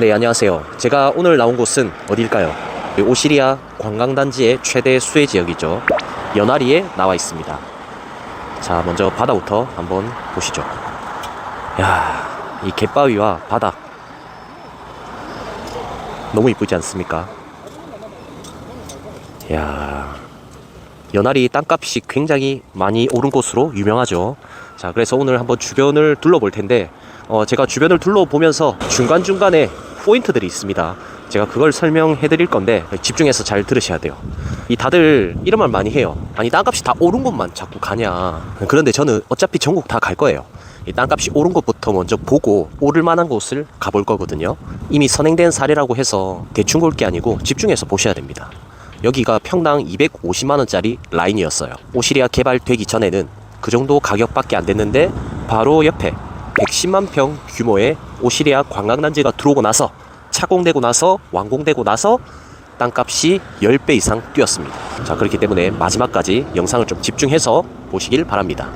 네, 안녕하세요. 제가 오늘 나온 곳은 어딜까요? 이 오시리아 관광단지의 최대 수혜 지역이죠. 연아리에 나와 있습니다. 자, 먼저 바다부터 한번 보시죠. 야, 이 갯바위와 바다. 너무 이쁘지 않습니까? 야, 연아리 땅값이 굉장히 많이 오른 곳으로 유명하죠. 자, 그래서 오늘 한번 주변을 둘러볼 텐데, 어, 제가 주변을 둘러보면서 중간중간에 포인트들이 있습니다. 제가 그걸 설명해 드릴 건데, 집중해서 잘 들으셔야 돼요. 이 다들 이런 말 많이 해요. 아니, 땅값이 다 오른 곳만 자꾸 가냐. 그런데 저는 어차피 전국 다 갈 거예요. 이 땅값이 오른 곳부터 먼저 보고 오를 만한 곳을 가볼 거거든요. 이미 선행된 사례라고 해서 대충 볼 게 아니고 집중해서 보셔야 됩니다. 여기가 평당 250만원짜리 라인이었어요. 오시리아 개발되기 전에는 그 정도 가격밖에 안 됐는데 바로 옆에 110만 평 규모의 오시리아 관광단지가 들어오고 나서 착공되고 나서 완공되고 나서 땅값이 10배 이상 뛰었습니다. 자, 그렇기 때문에 마지막까지 영상을 좀 집중해서 보시길 바랍니다.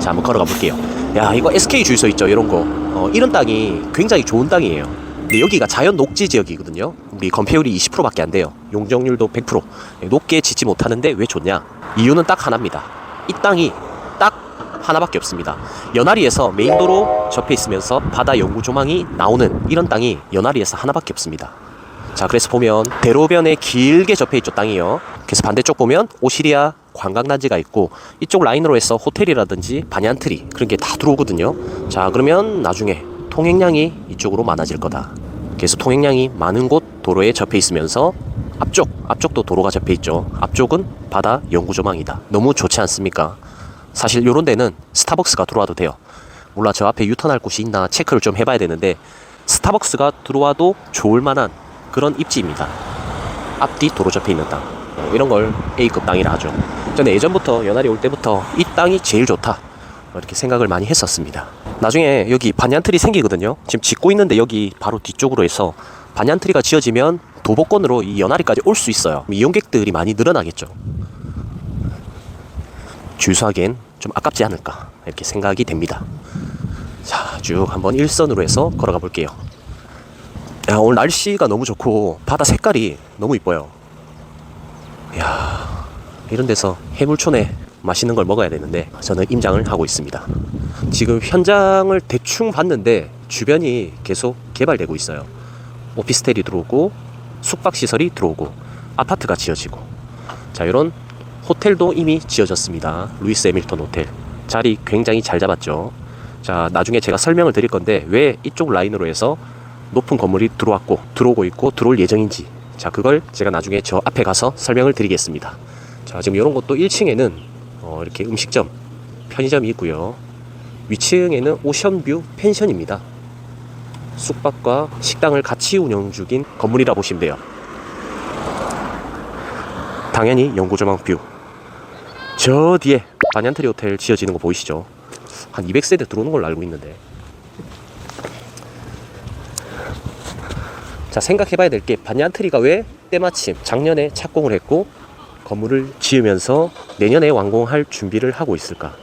자, 한번 걸어가 볼게요. 야, 이거 SK 주유소 있죠? 이런 거. 어, 이런 땅이 굉장히 좋은 땅이에요. 근데 여기가 자연 녹지 지역이거든요. 우리 건폐율이 20%밖에 안 돼요. 용적률도 100%. 높게 짓지 못하는데 왜 좋냐? 이유는 딱 하나입니다. 이 땅이 딱 하나밖에 없습니다. 연아리에서 메인도로 접해 있으면서 바다 연구 조망이 나오는 이런 땅이 연아리에서 하나밖에 없습니다. 자, 그래서 보면 대로변에 길게 접해 있죠 땅이요. 그래서 반대쪽 보면 오시리아 관광단지가 있고 이쪽 라인으로 해서 호텔이라든지 반얀트리 그런 게 다 들어오거든요. 자, 그러면 나중에 통행량이 이쪽으로 많아질 거다. 그래서 통행량이 많은 곳 도로에 접해 있으면서 앞쪽, 앞쪽도 도로가 접해 있죠. 앞쪽은 바다 연구 조망이다. 너무 좋지 않습니까? 사실 요런 데는 스타벅스가 들어와도 돼요. 몰라 저 앞에 유턴할 곳이 있나 체크를 좀 해봐야 되는데 스타벅스가 들어와도 좋을 만한 그런 입지입니다. 앞뒤 도로 접해 있는 땅. 어, 이런 걸 A급 땅이라 하죠. 저는 예전부터 연아리 올 때부터 이 땅이 제일 좋다. 어, 이렇게 생각을 많이 했었습니다. 나중에 여기 반얀트리 생기거든요. 지금 짓고 있는데 여기 바로 뒤쪽으로 해서 반얀트리가 지어지면 도보권으로 이 연아리까지 올 수 있어요. 이용객들이 많이 늘어나겠죠. 주유소하기엔 좀 아깝지 않을까 이렇게 생각이 됩니다. 자, 쭉 한번 일선으로 해서 걸어가 볼게요. 야, 오늘 날씨가 너무 좋고 바다 색깔이 너무 이뻐요. 야, 이런 데서 해물촌에 맛있는 걸 먹어야 되는데 저는 임장을 하고 있습니다. 지금 현장을 대충 봤는데 주변이 계속 개발되고 있어요. 오피스텔이 들어오고 숙박 시설이 들어오고 아파트가 지어지고 자, 이런 호텔도 이미 지어졌습니다. 루이스 에밀턴 호텔. 자리 굉장히 잘 잡았죠. 자, 나중에 제가 설명을 드릴 건데 왜 이쪽 라인으로 해서 높은 건물이 들어왔고 들어오고 있고 들어올 예정인지 자 그걸 제가 나중에 저 앞에 가서 설명을 드리겠습니다 자 지금 이런 것도 1층에는 어, 이렇게 음식점 편의점이 있고요 위층에는 오션뷰 펜션입니다 숙박과 식당을 같이 운영 중인 건물이라 보시면 돼요 당연히 연구조망 뷰 저 뒤에 반얀트리 호텔 지어지는 거 보이시죠 한 200세대 들어오는 걸로 알고 있는데 자 생각해봐야 될 게 반얀트리가 왜 때마침 작년에 착공을 했고 건물을 지으면서 내년에 완공할 준비를 하고 있을까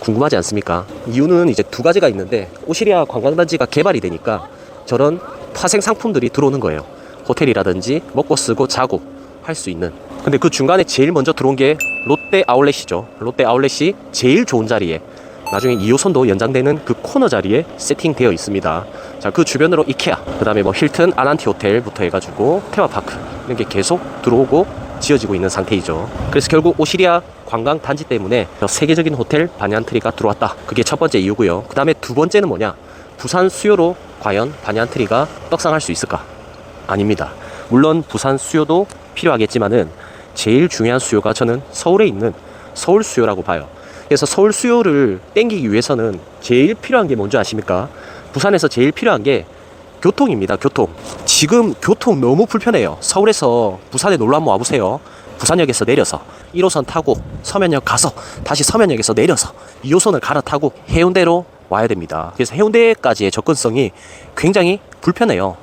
궁금하지 않습니까? 이유는 이제 두 가지가 있는데 오시리아 관광단지가 개발이 되니까 저런 파생 상품들이 들어오는 거예요. 호텔이라든지 먹고 쓰고 자고 할 수 있는. 근데 그 중간에 제일 먼저 들어온 게 롯데 아울렛이죠. 롯데 아울렛이 제일 좋은 자리에 나중에 2호선도 연장되는 그 코너 자리에 세팅되어 있습니다. 자, 그 주변으로 이케아, 그 다음에 뭐 힐튼 아난티 호텔부터 해가지고 테마파크 이런 게 계속 들어오고 지어지고 있는 상태이죠. 그래서 결국 오시리아 관광 단지 때문에 저 세계적인 호텔 반얀트리가 들어왔다. 그게 첫 번째 이유고요. 그 다음에 두 번째는 뭐냐? 부산 수요로 과연 반얀트리가 떡상할 수 있을까? 아닙니다. 물론 부산 수요도 필요하겠지만은 제일 중요한 수요가 저는 서울에 있는 서울 수요라고 봐요. 그래서 서울 수요를 땡기기 위해서는 제일 필요한 게 뭔지 아십니까? 부산에서 제일 필요한 게 교통입니다. 교통. 지금 교통 너무 불편해요. 서울에서 부산에 놀러 한번 와보세요. 부산역에서 내려서 1호선 타고 서면역 가서 다시 서면역에서 내려서 2호선을 갈아타고 해운대로 와야 됩니다. 그래서 해운대까지의 접근성이 굉장히 불편해요.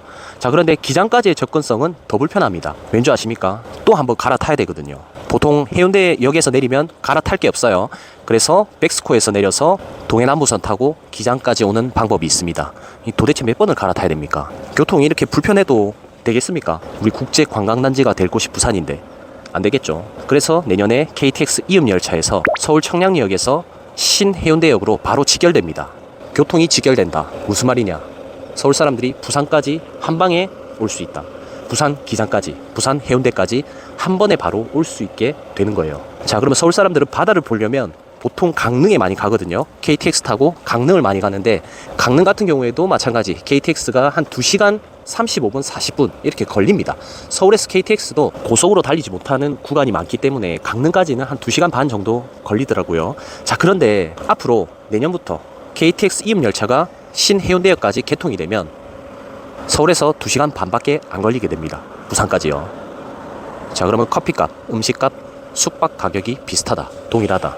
자, 그런데 기장까지의 접근성은 더 불편합니다. 왠지 아십니까? 또 한번 갈아타야 되거든요. 보통 해운대 역에서 내리면 갈아탈 게 없어요. 그래서 백스코에서 내려서 동해남부선 타고 기장까지 오는 방법이 있습니다. 이 도대체 몇 번을 갈아타야 됩니까? 교통이 이렇게 불편해도 되겠습니까? 우리 국제 관광단지가 될 곳이 부산인데 안 되겠죠. 그래서 내년에 KTX 이음 열차에서 서울 청량리역에서 신해운대역으로 바로 직결됩니다. 교통이 직결된다. 무슨 말이냐? 서울 사람들이 부산까지 한 방에 올 수 있다. 부산 기장까지, 부산 해운대까지 한 번에 바로 올 수 있게 되는 거예요. 자, 그러면 서울 사람들은 바다를 보려면 보통 강릉에 많이 가거든요. KTX 타고 강릉을 많이 가는데 강릉 같은 경우에도 마찬가지 KTX가 한 2시간 35분, 40분 이렇게 걸립니다. 서울에서 KTX도 고속으로 달리지 못하는 구간이 많기 때문에 강릉까지는 한 2시간 반 정도 걸리더라고요. 자, 그런데 앞으로 내년부터 KTX 이음 열차가 신해운대역까지 개통이 되면 서울에서 2시간 반밖에 안 걸리게 됩니다. 부산까지요. 자, 그러면 커피값, 음식값, 숙박 가격이 비슷하다. 동일하다.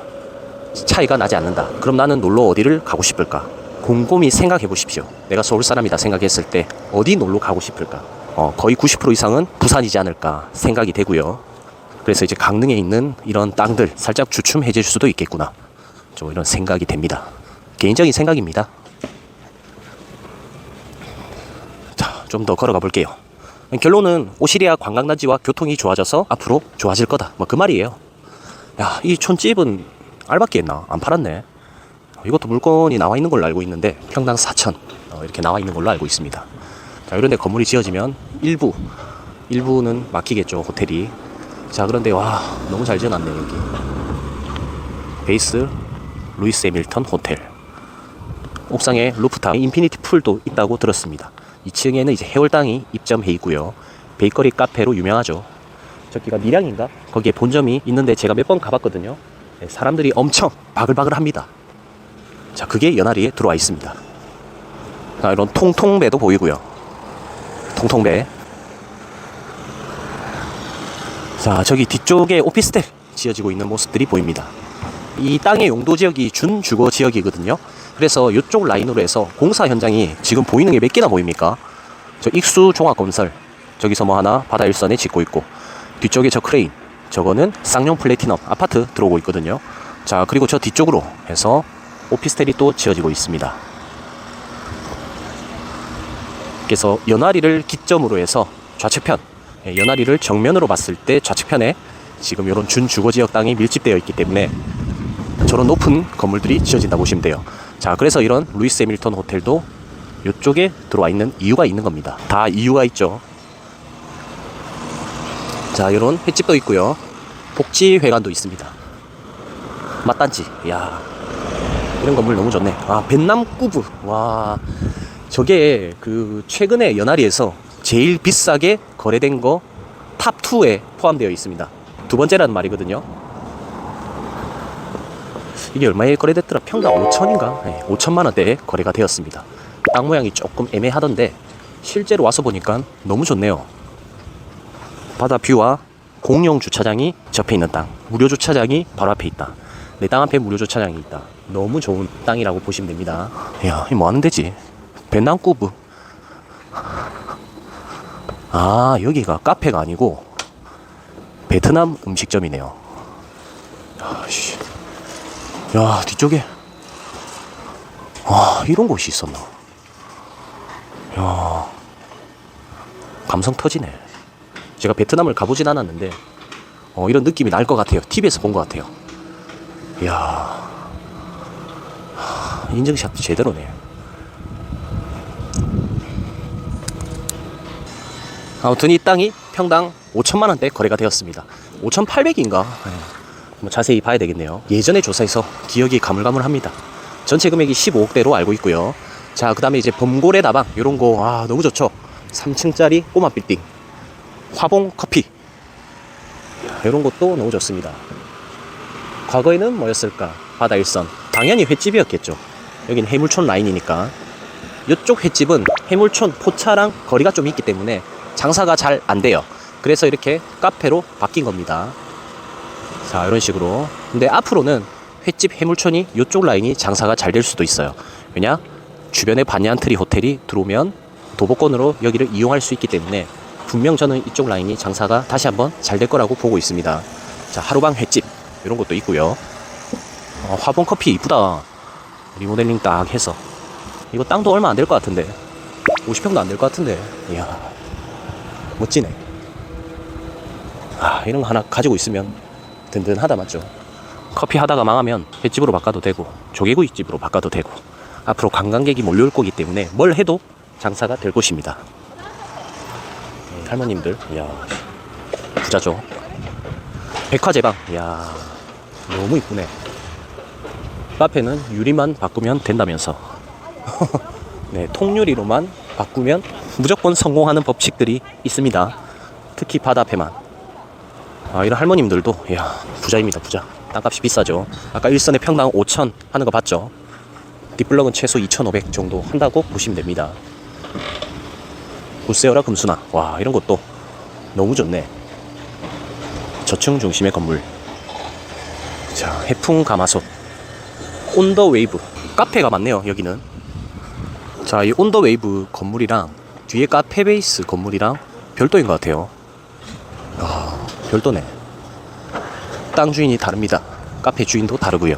차이가 나지 않는다. 그럼 나는 놀러 어디를 가고 싶을까? 곰곰이 생각해 보십시오. 내가 서울 사람이다 생각했을 때 어디 놀러 가고 싶을까? 어, 거의 90% 이상은 부산이지 않을까 생각이 되고요. 그래서 이제 강릉에 있는 이런 땅들 살짝 주춤해질 수도 있겠구나. 좀 이런 생각이 됩니다. 개인적인 생각입니다. 좀 더 걸어가 볼게요. 결론은 오시리아 관광단지와 교통이 좋아져서 앞으로 좋아질 거다. 뭐 그 말이에요. 야, 이 촌집은 알밖에 했나? 안 팔았네. 어, 이것도 물건이 나와 있는 걸로 알고 있는데 평당 4천 어, 이렇게 나와 있는 걸로 알고 있습니다. 자, 이런데 건물이 지어지면 일부 일부는 막히겠죠 호텔이. 자, 그런데 와 너무 잘 지어놨네 여기. 베이스 루이스 해밀턴 호텔. 옥상에 루프탑 인피니티 풀도 있다고 들었습니다. 2층에는 이제 해월당이 입점해 있고요. 베이커리 카페로 유명하죠. 저기가 밀양인가? 거기에 본점이 있는데 제가 몇 번 가봤거든요. 네, 사람들이 엄청 바글바글합니다. 자, 그게 연하리에 들어와 있습니다. 자, 이런 통통배도 보이고요. 통통배. 자, 저기 뒤쪽에 오피스텔 지어지고 있는 모습들이 보입니다. 이 땅의 용도 지역이 준주거 지역이거든요. 그래서 이쪽 라인으로 해서 공사 현장이 지금 보이는 게 몇 개나 보입니까? 저 익수 종합건설 저기서 뭐 하나 바다 일선에 짓고 있고 뒤쪽에 저 크레인 저거는 쌍용 플래티넘 아파트 들어오고 있거든요. 자 그리고 저 뒤쪽으로 해서 오피스텔이 또 지어지고 있습니다. 그래서 연화리를 기점으로 해서 좌측편 예, 연화리를 정면으로 봤을 때 좌측편에 지금 이런 준주거 지역 땅이 밀집되어 있기 때문에 저런 높은 건물들이 지어진다 보시면 돼요. 자, 그래서 이런 루이스 해밀턴 호텔도 이쪽에 들어와 있는 이유가 있는 겁니다. 다 이유가 있죠. 자, 이런 횟집도 있고요. 복지회관도 있습니다. 맛단지. 야 이런 건물 너무 좋네. 아, 벤남 꾸브. 와, 저게 그 최근에 연하리에서 제일 비싸게 거래된 거 탑 2에 포함되어 있습니다. 두 번째라는 말이거든요. 이게 얼마에 거래됐더라? 평당 5천인가? 네, 5천만 원대에 거래가 되었습니다. 땅 모양이 조금 애매하던데 실제로 와서 보니까 너무 좋네요. 바다 뷰와 공용 주차장이 접해 있는 땅, 무료 주차장이 바로 앞에 있다. 내 땅 앞에 무료 주차장이 있다. 너무 좋은 땅이라고 보시면 됩니다. 야, 이뭐 하는 데지? 베낭꾸브. 아, 여기가 카페가 아니고 베트남 음식점이네요. 아씨. 야 뒤쪽에. 와 이런 곳이 있었나? 야 감성 터지네. 제가 베트남을 가보진 않았는데 어, 이런 느낌이 날 것 같아요. TV에서 본 것 같아요. 이야 하, 인증샷 제대로네. 아무튼 이 땅이 평당 5천만 원대 거래가 되었습니다. 5,800인가 뭐 자세히 봐야 되겠네요. 예전에 조사해서 기억이 가물가물합니다. 전체 금액이 15억대로 알고 있고요. 자, 그 다음에 이제 범고래 다방, 요런 거, 아, 너무 좋죠. 3층짜리 꼬마 빌딩. 화봉 커피. 이런 것도 너무 좋습니다. 과거에는 뭐였을까? 바다 일선. 당연히 횟집이었겠죠. 여긴 해물촌 라인이니까. 이쪽 횟집은 해물촌 포차랑 거리가 좀 있기 때문에 장사가 잘 안 돼요. 그래서 이렇게 카페로 바뀐 겁니다. 자 이런 식으로. 근데 앞으로는 횟집 해물촌이 이쪽 라인이 장사가 잘 될 수도 있어요. 왜냐? 주변에 반얀트리 호텔이 들어오면 도보권으로 여기를 이용할 수 있기 때문에 분명 저는 이쪽 라인이 장사가 다시 한번 잘 될 거라고 보고 있습니다. 자, 하루방 횟집 이런 것도 있고요. 어, 화분 커피 이쁘다. 리모델링 딱 해서. 이거 땅도 얼마 안 될 것 같은데. 50평도 안 될 것 같은데. 이야 멋지네. 아 이런 거 하나 가지고 있으면 든든하다 맞죠? 커피 하다가 망하면 횟집으로 바꿔도 되고 조개구이집으로 바꿔도 되고 앞으로 관광객이 몰려올 거기 때문에 뭘 해도 장사가 될 곳입니다. 네, 할머님들, 이야 부자죠. 백화제방, 이야 너무 이쁘네. 카페는 유리만 바꾸면 된다면서. 네, 통유리로만 바꾸면 무조건 성공하는 법칙들이 있습니다. 특히 바다 앞에만. 아, 이런 할머님들도, 이야, 부자입니다, 부자. 땅값이 비싸죠. 아까 일선에 평당 5천 하는 거 봤죠? 뒷블럭은 최소 2,500 정도 한다고 보시면 됩니다. 구세어라 금수나. 와, 이런 것도 너무 좋네. 저층 중심의 건물. 자, 해풍 가마솥. 온더 웨이브. 카페가 많네요, 여기는. 자, 이 온더 웨이브 건물이랑 뒤에 카페 베이스 건물이랑 별도인 것 같아요. 아, 별도네. 땅 주인이 다릅니다. 카페 주인도 다르고요.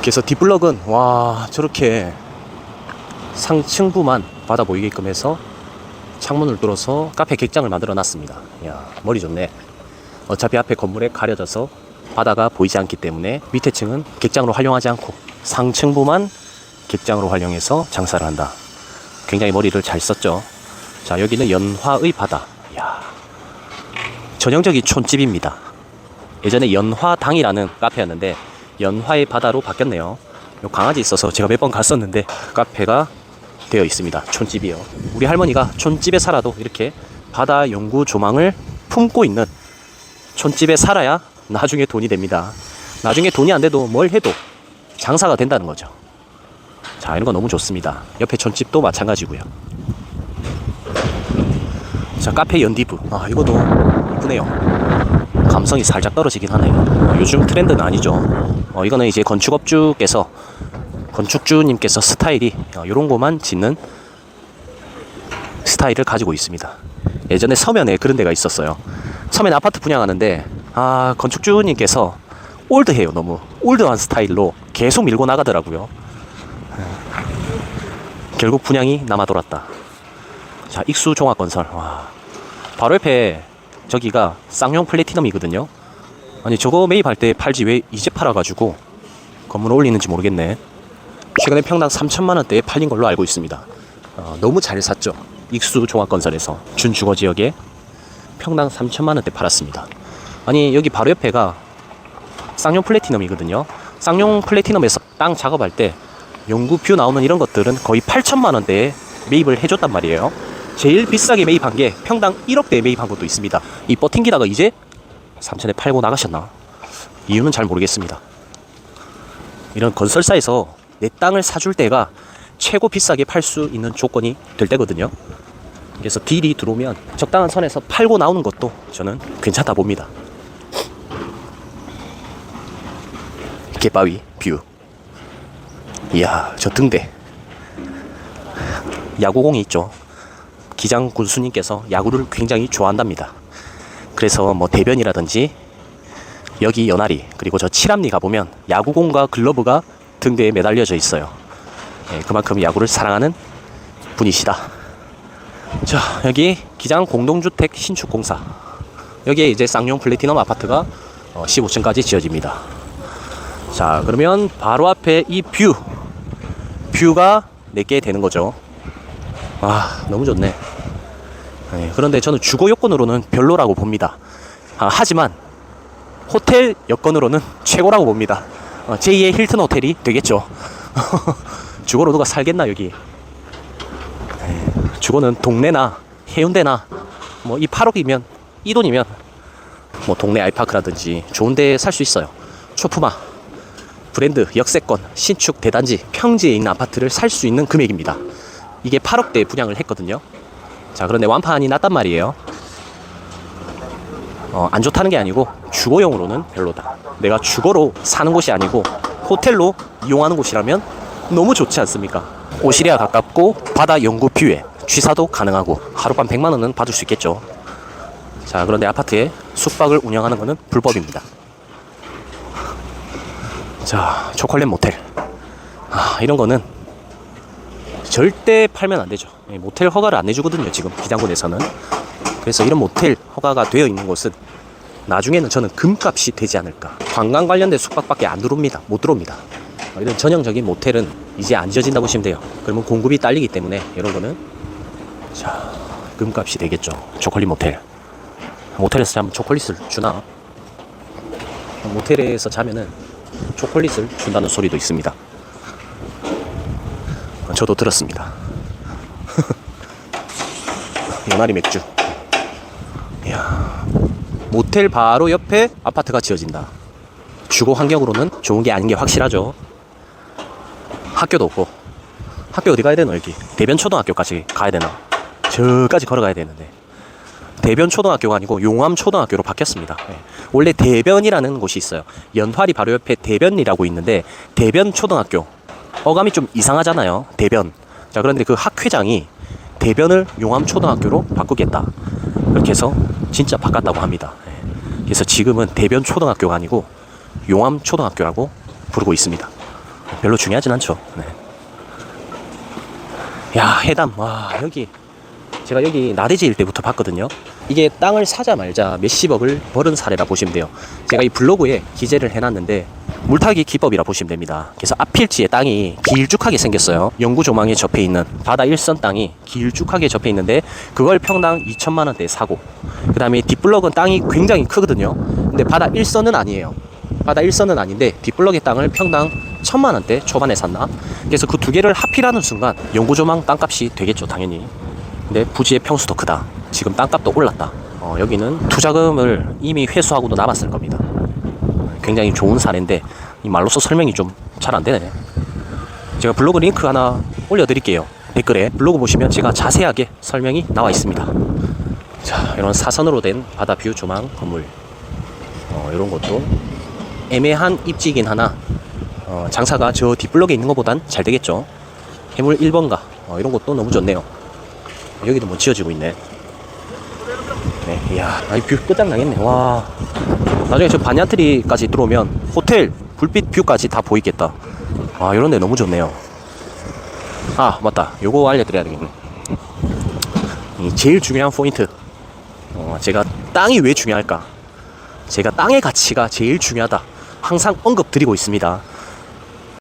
그래서 뒷블럭은 와 저렇게 상층부만 받아 보이게끔 해서 창문을 뚫어서 카페 객장을 만들어 놨습니다. 야 머리 좋네. 어차피 앞에 건물에 가려져서 바다가 보이지 않기 때문에 밑에 층은 객장으로 활용하지 않고 상층부만 객장으로 활용해서 장사를 한다. 굉장히 머리를 잘 썼죠. 자 여기는 연화의 바다. 야 전형적인 촌집입니다. 예전에 연화당이라는 카페였는데 연화의 바다로 바뀌었네요. 요 강아지 있어서 제가 몇 번 갔었는데 카페가 되어 있습니다. 촌집이요. 우리 할머니가 촌집에 살아도 이렇게 바다 연구 조망을 품고 있는 촌집에 살아야 나중에 돈이 됩니다. 나중에 돈이 안 돼도 뭘 해도 장사가 된다는 거죠. 자, 이런 거 너무 좋습니다. 옆에 촌집도 마찬가지고요. 자, 카페 연디브. 아, 이것도 이쁘네요. 감성이 살짝 떨어지긴 하네요. 어, 요즘 트렌드는 아니죠. 어, 이거는 이제 건축업주께서 건축주님께서 스타일이 어, 이런 거만 짓는 스타일을 가지고 있습니다. 예전에 서면에 그런 데가 있었어요. 서면 아파트 분양하는데 아 건축주님께서 올드해요 너무 올드한 스타일로 계속 밀고 나가더라고요. 결국 분양이 남아 돌았다. 자 익수 종합건설 와 바로 옆에 저기가 쌍용 플래티넘이거든요. 아니 저거 매입할 때 팔지 왜 이제 팔아가지고 건물 올리는지 모르겠네. 최근에 평당 3천만 원대에 팔린 걸로 알고 있습니다. 어, 너무 잘 샀죠. 익수 종합건설에서 준주거 지역에 평당 3천만 원대 팔았습니다. 아니 여기 바로 옆에가 쌍용 플래티넘이거든요. 쌍용 플래티넘에서 땅 작업할 때 영구 뷰 나오는 이런 것들은 거의 8천만 원대에 매입을 해줬단 말이에요. 제일 비싸게 매입한 게 평당 1억대에 매입한 것도 있습니다. 이 버팅기다가 이제 3천에 팔고 나가셨나? 이유는 잘 모르겠습니다. 이런 건설사에서 내 땅을 사줄 때가 최고 비싸게 팔 수 있는 조건이 될 때거든요. 그래서 딜이 들어오면 적당한 선에서 팔고 나오는 것도 저는 괜찮다 봅니다. 갯바위 뷰. 이야, 저 등대. 야구공이 있죠. 기장 군수님께서 야구를 굉장히 좋아한답니다. 그래서 뭐 대변이라든지 여기 연아리 그리고 저 칠암리 가보면 야구공과 글러브가 등대에 매달려져 있어요. 예, 그만큼 야구를 사랑하는 분이시다. 자 여기 기장 공동주택 신축 공사 여기에 이제 쌍용 플래티넘 아파트가 어, 15층까지 지어집니다. 자 그러면 바로 앞에 이 뷰 뷰가 4개 되는 거죠. 아 너무 좋네. 예, 그런데 저는 주거 여건으로는 별로라고 봅니다. 아, 하지만 호텔 여건으로는 최고라고 봅니다. 어, 제2의 힐튼 호텔이 되겠죠. 주거로 누가 살겠나 여기. 에, 주거는 동네나 해운대나 뭐 이 8억이면 이 돈이면 뭐 동네 아이파크라든지 좋은데 살 수 있어요. 초품화 브랜드 역세권 신축 대단지 평지에 있는 아파트를 살 수 있는 금액입니다. 이게 8억대 분양을 했거든요. 자 그런데 완판이 났단 말이에요. 어, 안 좋다는 게 아니고 주거용으로는 별로다. 내가 주거로 사는 곳이 아니고 호텔로 이용하는 곳이라면 너무 좋지 않습니까? 오시리아 가깝고 바다 연구 뷰에 취사도 가능하고 하룻밤 100만 원은 받을 수 있겠죠. 자, 그런데 아파트에 숙박을 운영하는 것은 불법입니다. 자, 초콜릿 모텔. 아, 이런 거는 절대 팔면 안 되죠. 예, 모텔 허가를 안 내주거든요, 지금 기장군에서는. 그래서 이런 모텔 허가가 되어 있는 곳은 나중에는 저는 금값이 되지 않을까. 관광 관련된 숙박밖에 안 들어옵니다. 못 들어옵니다. 어, 이런 전형적인 모텔은 이제 안 지어진다고 보시면 돼요. 그러면 공급이 딸리기 때문에 이런 거는 자 금값이 되겠죠. 초콜릿 모텔. 모텔에서 자면 초콜릿을 주나? 모텔에서 자면은 초콜릿을 준다는 소리도 있습니다. 어, 저도 들었습니다. 연아리 맥주. 이야. 모텔 바로 옆에 아파트가 지어진다. 주거 환경으로는 좋은 게 아닌 게 확실하죠. 학교도 없고. 학교 어디 가야 되나 여기? 대변 초등학교까지 가야 되나? 저까지 걸어가야 되는데. 대변 초등학교가 아니고 용암 초등학교로 바뀌었습니다. 예. 원래 대변이라는 곳이 있어요. 연화리 바로 옆에 대변이라고 있는데 대변 초등학교. 어감이 좀 이상하잖아요. 대변. 자 그런데 그 학회장이 대변을 용암 초등학교로 바꾸겠다. 그렇게 해서 진짜 바꿨다고 합니다. 예. 그래서 지금은 대변 초등학교가 아니고 용암 초등학교라고 부르고 있습니다. 별로 중요하진 않죠. 네. 야 해담 와 여기 제가 여기 나대지일 때부터 봤거든요. 이게 땅을 사자 말자 몇십억을 벌은 사례라 보시면 돼요. 제가 이 블로그에 기재를 해놨는데 물타기 기법이라 보시면 됩니다. 그래서 앞필지에 땅이 길쭉하게 생겼어요. 영구 조망에 접해 있는 바다 일선 땅이 길쭉하게 접해 있는데 그걸 평당 2천만 원대에 사고 그 다음에 뒷블럭은 땅이 굉장히 크거든요. 근데 바다 일선은 아니에요. 바다 일선은 아닌데 뒷블럭의 땅을 평당 천만 원대 초반에 샀나? 그래서 그 두 개를 합필하는 순간 영구 조망 땅값이 되겠죠, 당연히. 근데 부지의 평수도 크다. 지금 땅값도 올랐다. 어, 여기는 투자금을 이미 회수하고도 남았을 겁니다. 굉장히 좋은 사례인데 이 말로써 설명이 좀 잘 안 되네. 제가 블로그 링크 하나 올려드릴게요. 댓글에 블로그 보시면 제가 자세하게 설명이 나와 있습니다. 자, 이런 사선으로 된 바다 뷰 조망 건물. 어, 이런 것도 애매한 입지긴 하나 어, 장사가 저 뒷블럭에 있는 것보단 잘 되겠죠. 해물 1번가 어, 이런 것도 너무 좋네요. 여기도 뭐 지어지고 있네. 네, 이야, 아이 뷰 끝장나겠네. 와, 나중에 저 바냐트리까지 들어오면 호텔 불빛 뷰까지 다 보이겠다. 아, 이런 데 너무 좋네요. 아, 맞다. 요거 알려드려야 되겠네. 이 제일 중요한 포인트. 어, 제가 땅이 왜 중요할까? 제가 땅의 가치가 제일 중요하다. 항상 언급 드리고 있습니다.